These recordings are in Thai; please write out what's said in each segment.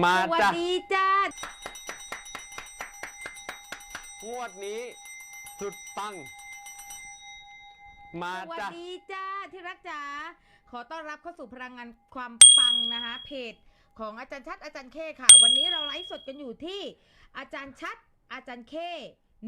มาสวัสจ้ะดีจ้างวดนี้ สุดปัง มาสวัสจ้ะดีจ้าที่รักจ๋าขอต้อนรับเข้าสู่พลังงานความปังนะคะเพจของอาจารย์ชัดอาจารย์เคค่ะ วันนี้เราไลฟ์สดกันอยู่ที่ อาจารย์ชัดอาจารย์เค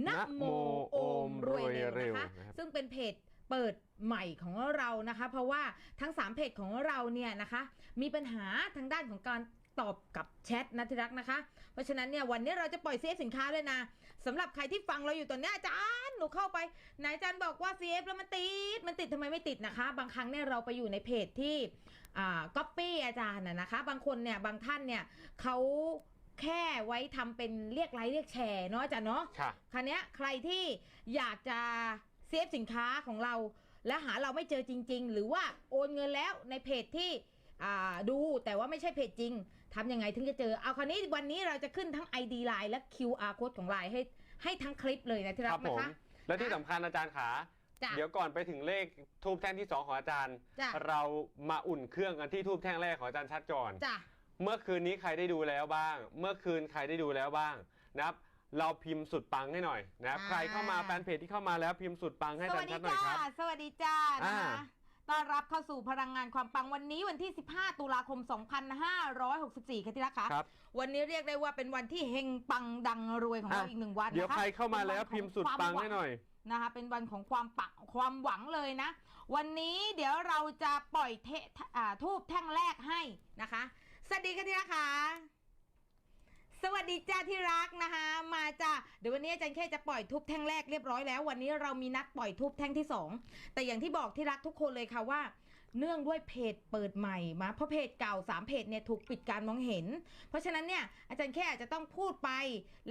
นะโมโอมรวยเร็วนะคะนะครับซึ่งเป็นเพจเปิดใหม่ของเรานะคะ เพราะว่าทั้ง 3 เพจของเราเนี่ยนะคะ มีปัญหาทางด้านของการ ตอบกับแชทนะที่รักนะคะ เพราะฉะนั้นเนี่ยวันนี้เราจะปล่อยเซฟสินค้าเลยนะสำหรับใครที่ฟังเราอยู่ตอนเนี้ยอาจารย์หนูเข้าไปไหนอาจารย์บอกว่า CF แล้วมันติดมันติดทำไมไม่ติดนะคะ บางครั้งเนี่ยเราไปอยู่ในเพจที่อ่าก๊อปปี้อาจารย์นะนะคะ บางคนเนี่ยบางท่านเนี่ยเขาแค่ไว้ทำเป็นเรียกไลค์เรียกแชร์เนาะอาจารย์เนาะค่ะคราวเนี้ยใครที่อยากจะเซฟสินค้าของเรา และหาเราไม่เจอจริง ๆ หรือว่าโอนเงินแล้วในเพจที่อ่าดูแต่ว่าไม่ใช่เพจจริง ทำยังไงถึงจะเจอ เอาคราวนี้วันนี้เราจะขึ้นทั้ง ID Line และ QR code ของ Line ให้ให้ทั้งคลิปเลยนะที่ครัรักบผนะมคะ และที่สำคัญอาจารย์ขา จ้ะเดี๋ยวก่อนไปถึงเลขทูบแท่งที่ 2 ของอาจารย์ จ้ะ เรามาอุ่นเครื่องกันที่ทูบแท่งแรกของอาจารย์ชัดก่อน จ้ะ เมื่อคืนนี้ใครได้ดูแล้วบ้าง เมื่อคืนใครได้ดูแล้วบ้างนะครับ เราพิมพ์สุดปังให้หน่อยนะครับใครเข้ามาแฟนเพจที่เข้ามาแล้วพิมพ์สุดปังให้สอาจาวัรสย์ดีชัดหน่อยจ้า ครับ สวัสดีจ้านะคะอ่า ต้อนรับเข้าสู่พลังงานความปังวันนี้วันที่ 15 ตุลาคม 2564 ค่ะที่รักค่ะครับ วันนี้เรียกได้ว่าเป็นวันที่เฮงปังดังรวยของเราอะ อีกหนึ่งวันเดี๋ยวนะคะใครเข้ามาแล้วเป็นวันของพิมพ์สุดความปังหวังให้หน่อย นะคะเป็นวันของความปังความหวังเลยนะ วันนี้เดี๋ยวเราจะปล่อยเทอ่าทูบแท่งแรกให้นะคะ สวัสดีค่ะที่รักค่ะ สวัสดีจ้าที่รักนะคะ มาจ้าเดี๋ยววันนี้อาจารย์แค่จะปล่อยทูบแท่งแรกเรียบร้อยแล้ว วันนี้เรามีนัดปล่อยทูบแท่งที่สองแต่อย่างที่บอกที่รักทุกคนเลยค่ะว่า เนื่องด้วยเพจเปิดใหม่มาเพราะเพจเก่า 3 เพจเนี่ยถูกปิดการมองเห็น เพราะฉะนั้นเนี่ยอาจารย์แค่อาจจะต้องพูดไป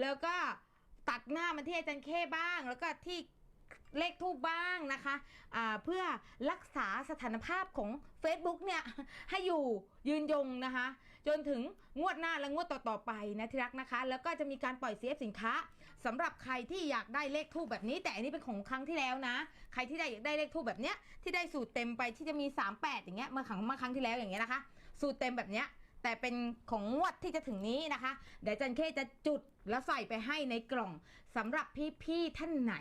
แล้วก็ตัดหน้ามันที่อาจารย์แค่บ้าง แล้วก็ที่เลขทูบบ้างนะคะอ่าเพื่อรักษาสถานภาพของ Facebook เนี่ยให้อยู่ยืนยงนะคะ จนถึงงวดหน้าและงวดต่อๆไปนะที่รักนะคะ แล้วก็จะมีการปล่อยเซฟสินค้าสำหรับใครที่อยากได้เลขทูบแบบนี้ แต่อันนี้เป็นของครั้งที่แล้วนะ ใครที่ได้อยากได้เลขทูบแบบเนี้ยที่ได้สูตรเต็มไปที่จะมี 38 อย่างเงี้ยเมื่อครั้งเมื่อครั้งที่แล้วอย่างเงี้ยนะคะ สูตรเต็มแบบเนี้ย แต่เป็นของงวดที่จะถึงนี้นะคะ เดี๋ยวจันเคจะจุดแล้วใส่ไปให้ในกล่องสำหรับพี่ๆท่านไหน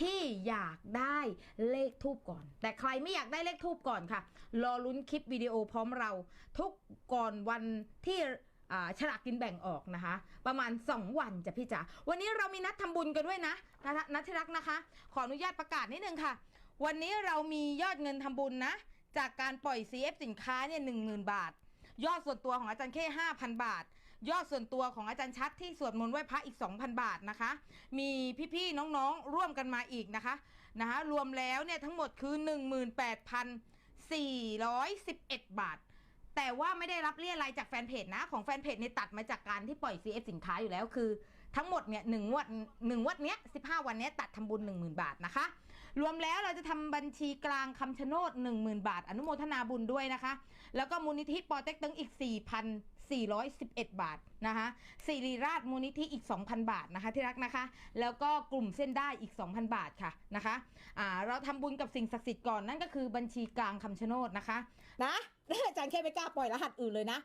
ที่อยากได้เลขทูบก่อน แต่ใครไม่อยากได้เลขทูบก่อนค่ะ รอลุ้นคลิปวิดีโอพร้อมเรา ทุกก่อนวันที่ฉลากกินแบ่งออกนะคะ ประมาณ 2 วันจ้ะพี่จ๋าวันนี้เรามีนัดทำบุญกันด้วยนะนะนัดที่รักนะคะ ขออนุญาตประกาศนิดนึงค่ะ วันนี้เรามียอดเงินทำบุญนะ จากการปล่อย CF สินค้าเนี่ยหนึ่งหมื่นบาท ยอดส่วนตัวของอาจารย์เค5,000บาท ยอดส่วนตัวของอาจารย์ชัดที่สวดมนต์ไหว้พระอีก 2,000 บาทนะคะ มีพี่ๆน้องๆร่วมกันมาอีกนะคะนะคะรวมแล้วเนี่ยทั้งหมดคือ 18,411 บาทแต่ว่าไม่ได้รับเรียอะไรายจากแฟนเพจนะ ของแฟนเพจเนี่ยตัดมาจากการที่ปล่อย CF สินค้าอยู่แล้วคือ ทั้งหมดเนี่ยหนึ่งงวดหนึ่งงวดเนี้ย15วันเนี้ยตัดทำบุญ10,000บาทนะคะ รวมแล้วเราจะทำบัญชีกลางคำชะโนด10,000 บาท อนุโมทนาบุญด้วยนะคะ แล้วก็มูลนิธิปอเต็กตึงอีก 4,411 บาทนะคะสิริราชมูลนิธิอีก 2,000 บาทนะคะที่รักนะคะ แล้วก็กลุ่มเส้นได้อีก 2,000 บาทค่ะนะคะอ่าเราทำบุญกับสิ่งศักดิ์สิทธิ์ก่อนนั่นก็คือบัญชีกลางคำชะโนดนะคะนะอาจารย์แค่ไม่กล้าปล่อยรหัสอื่นเลยนะ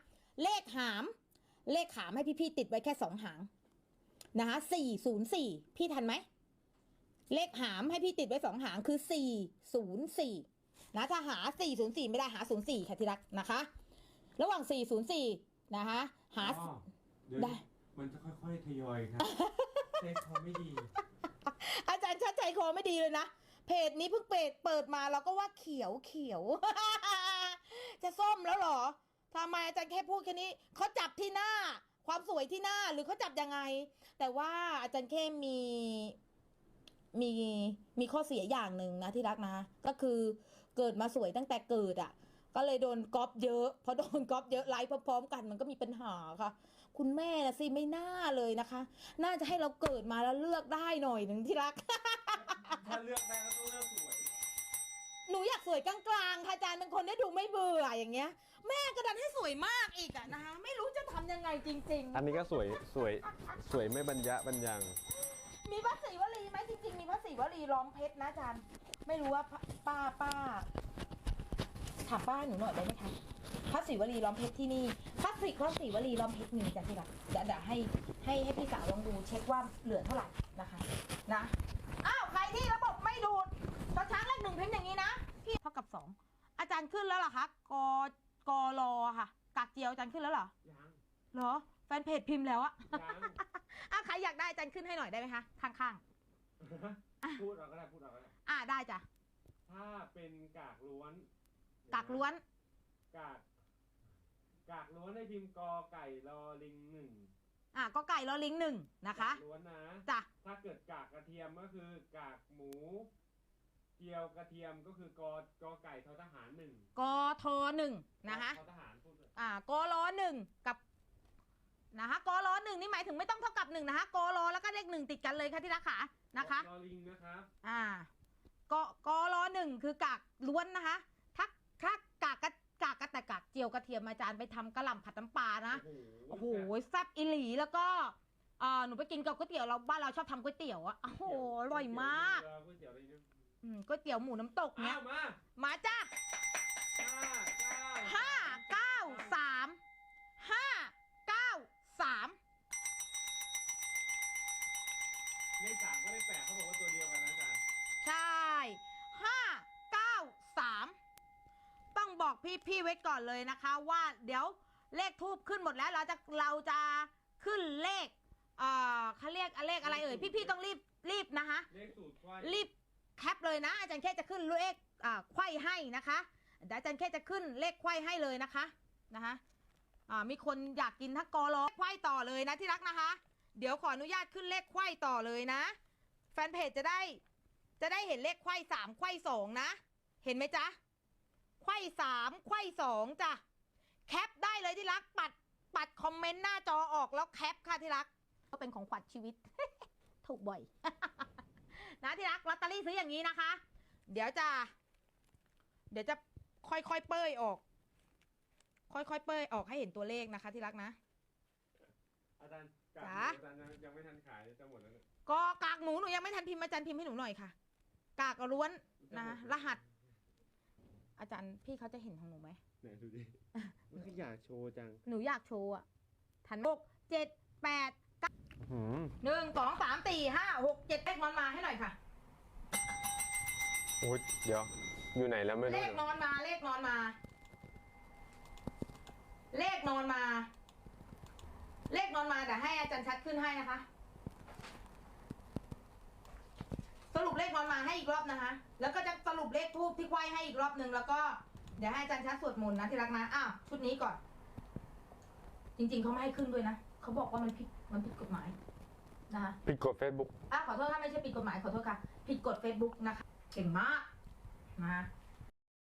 เลขหาม เลขหามให้พี่ๆติดไว้แค่สองหางนะคะ404 พี่ทันไหม เลขหามให้พี่ติดไว้สองหางคือ404นะถ้าหา404ไม่ได้หา04ค่ะที่รักนะคะ ระหว่าง404นะคะหาอ๋อเดี๋ยวได้มันจะค่อยๆทยอยครับเลขเขาไม่ดี อาจารย์ชัดใจคอไม่ดีเลยนะ เพจนี้เพิ่งเปิดเปิดมาเราก็ว่าเขียวเขียว จะส้มแล้วเหรอทำไมอาจารย์แค่พูดแค่นี้เขาจับที่หน้า ความสวยที่หน้าหรือเขาจับยังไง แต่ว่าอาจารย์แค่มี มีมีข้อเสียอย่างหนึ่งนะที่รักนะ ก็คือเกิดมาสวยตั้งแต่เกิดอะ่ะ ก็เลยโดนก๊อปเยอะพอโดนก๊อปเยอะไลฟ์พร้อมๆกันมันก็มีปัญหาค่ะ คุณแม่นะสิไม่น่าเลยนะคะ น่าจะให้เราเกิดมาแล้วเลือกได้หน่อยหนึ่งที่รัก ถ้าเลือกได้ก็ต้องเลือกสวย หนูอยากสวยกลางๆค่ะอาจารย์เป็นคนได้ดูไม่เบื่ออย่างเงี้ย แม่ก็ดันให้สวยมากอีกอะนะคะ ไม่รู้จะทำยังไงจริงอันนี้ก็สวยสวยสวยไม่บรรยะบรรยังๆ มีพระศรีวลีไหมจริงๆมีพระศรีวลีล้อมเพชรนะอาจารย์ไม่รู้ว่าป้าป้าถามป้าหนูหน่อยได้ไหมคะพระศิวลีล้อมเพชรที่นี่พระศิพระศิวลีล้อมเพชรมีจ้ะที่รักเดี๋ยวเดี๋ยวให้ให้ให้พี่สาวลองดูเช็คว่าเหลือเท่าไหร่นะคะ นะอ้าวใครที่ระบบไม่ดูดตอนช้างเลขหนึ่งพิมพ์อย่างนี้นะพี่เท่ากับสองอาจารย์ขึ้นแล้วเหรอคะกกรอค่ะกากเจียวอาจารย์ขึ้นแล้วเหรอยังเหรอแฟนเพจพิมพ์แล้วอะยัง อะใครอยากได้อาจารย์ขึ้นให้หน่อยได้ไหมคะข้างพูดเราก็ได้พูดเราก็ได้ๆอะได้จ้ะถ้าเป็นกากล้วนกากล้วน กาก กากล้วนให้พิมพ์กอไก่รอลิงหนึ่งอะก็ไก่รอลิงหนึ่งนะคะ กากล้วนนะ จ้ะถ้าเกิดกากกระเทียมก็คือกากหมูเจียวกระเทียมก็คือกอกอไก่ทอทหารหนึ่งกทหนึ่งนะคะ ทอทหารพูดเลยอ่ากรอหนึ่งกับ นะคะกรอหนึ่งนี่หมายถึงไม่ต้องเท่ากับหนึ่งนะคะกรอแล้วก็เลขหนึ่งติดกันเลยค่ะที่รักขานะคะรอลิงนะครับอ่ากกรอหนึ่งคือกากล้วนนะคะถ้าถ้ากากกระกากกระแต่กากเจียวกระเทียมอาจารย์ไปทำกระหล่ำผัดน้ำปลานะโอ้โหแซ่บอิหลีแล้วก็อ่าหนูไปกินกับก๋วยเตี๋ยวเราบ้านเราชอบทำก๋วยเตี๋ยวอะโอ้โหอร่อยมากก๋วยเตี๋ยวอะไรเนี่ยอืมก๋วยเตี๋ยวหมูน้ำตกเนี้อ้ายวมามาจ้าห้า พี่พี่ๆไว้ก่อนเลยนะคะ ว่าเดี๋ยวเลขทูบขึ้นหมดแล้วเราจะเราจะขึ้นเลขเอ่อเขาเรียกเลขอะไรเอ่ยพี่พี่ๆต้องรีบรีบนะคะ เลขสูตรควาย รีบแคปเลยนะ อาจารย์แค่จะขึ้นเลขอ่าไขว้ให้นะคะเดี๋ยวอาจารย์แค่จะขึ้นเลขไขว้ให้เลยนะคะนะคะอ่ามีคนอยากกินทั้งกอรอไขว้ต่อเลยนะที่รักนะคะ เดี๋ยวขออนุญาตขึ้นเลขไขว้ต่อเลยนะ แฟนเพจจะได้ จะได้เห็นเลขไขว้สามไขว้สองนะ เห็นไหมจ๊ะ ไขว้สามไขว้สองจ้ะ แคปได้เลยที่รัก ปัด ปัดคอมเมนต์หน้าจอออกแล้วแคปค่ะที่รัก ก็เป็นของขวัญชีวิต ถูกบ่อย นะที่รักลอตเตอรี่ซื้ออย่างนี้นะคะ เดี๋ยวจะ เดี๋ยวจะค่อยๆเป้ยออก ค่อยๆเป้ยออกให้เห็นตัวเลขนะคะ ที่รักนะ อาจารย์กาจ๋าอาจารย์ยังยังไม่ทันขายเลยจะหมดแล้วเนี่ยก็กากหมูหนูยังไม่ทันพิมพ์อาจารย์พิมพ์ให้หนูหน่อยค่ะ กากล้วนนะรหัส อาจารย์พี่เขาจะเห็นของหนูไหมไหนดูดิมันก็อยากโชว์จังหนูอยากโชว์อะทันหกเจ็ดแปดหืมหนึ่งสองสามสี่ห้าหกเจ็ดเลขนอนมาให้หน่อยค่ะ โอ้ยเดี๋ยว อยู่ไหนแล้วไม่เลรู้ขเนี่ยนอนมาเลขนอนมา เลขนอนมา เลขนอนมาแต่ให้อาจารย์ชัดขึ้นให้นะคะ สรุปเลขนอนมาให้อีกรอบนะคะ แล้วก็จะสรุปเลขทูบที่ไขว้ให้อีกรอบหนึ่งแล้วก็เดี๋ยวให้อาจารย์ชัดสวดมนต์นะที่รักนะอ้าวชุดนี้ก่อน จริง ๆเขาไม่ให้ขึ้นด้วยนะเขาบอกว่ามันผิดมันผิดกฎหมายนะคะปิดกด Facebook อะขอโทษถ้าไม่ใช่ผิดกฎหมายขอโทษค่ะ ผิดกฎ Facebook นะคะเก่งมากนะ